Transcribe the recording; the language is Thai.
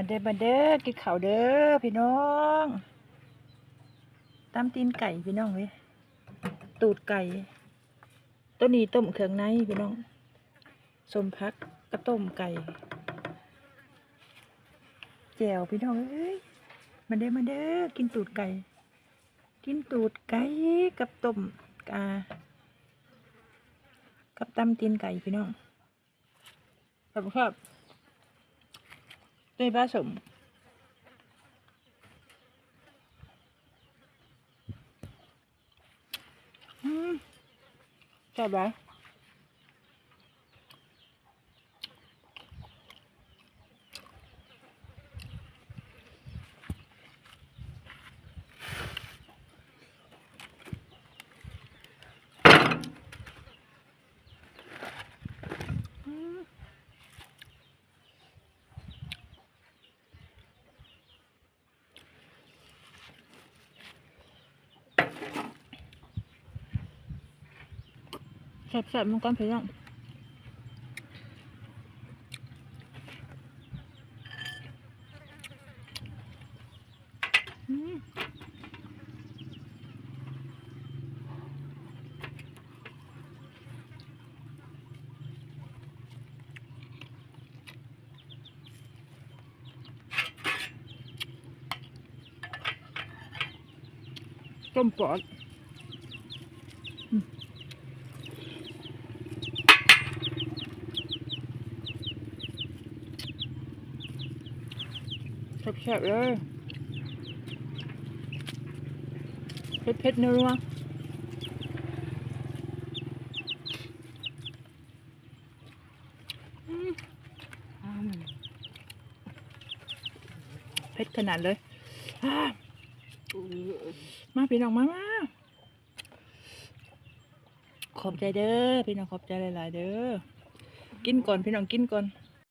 มาเด้อมาเด้อกินข้าวเด้อพี่น้องตำตีนไก่พี่น้องเว้ยตูดไก่ตัวนี้ต้มเครื่องในพี่น้องสมพักกระต้มไก่แจ่วพี่น้องเอ้ยมาเด้อมาเด้อกินตูดไก่ กินตูดไก่กับต้มกากับตำตีนไก่พี่น้องขอบคุณครับ ด้วยผสมอื แซ่บๆมันก่อนพี่น้องอืมต้มปอด แซ่บๆเลยเผ็ดเผ็ดๆนัวอืมอืมเผ็ดขนาดเลย มาพี่น้องมามาขอบใจเด้อพี่น้องขอบใจหลาย ๆ เด้อกินก่อนพี่น้องกินก่อน